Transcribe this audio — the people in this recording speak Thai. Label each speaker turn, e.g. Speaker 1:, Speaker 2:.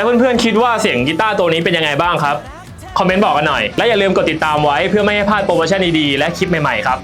Speaker 1: แล้วเพื่อนๆคิดว่าเสียงกีตาร์ตัวนี้เป็นยังไงบ้างครับ คอมเมนต์บอกกันหน่อย และอย่าลืมกดติดตามไว้เพื่อไม่ให้พลาดโปรโมชั่นดีๆและคลิปใหม่ๆครับ